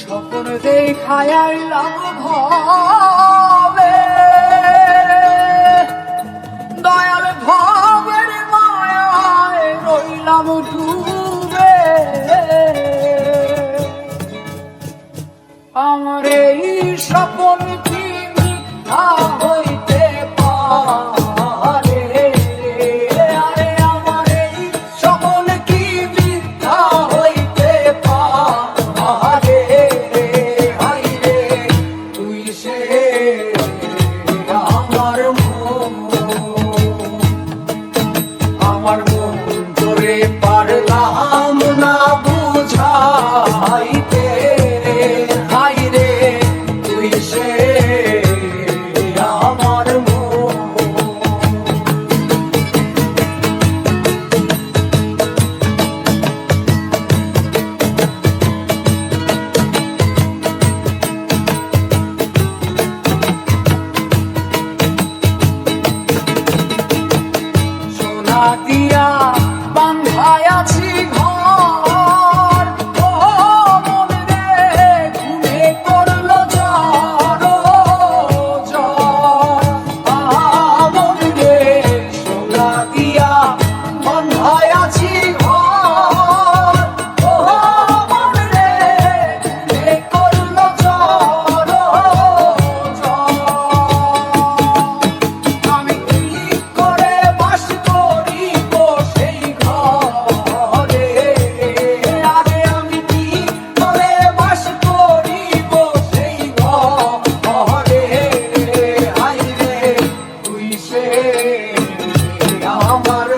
স্বপ্ন দেখায় ভাবে। দয়াল ভাবের মায়ায় রইলাম ডুবে। আমার এই স্বপ্ন the আমার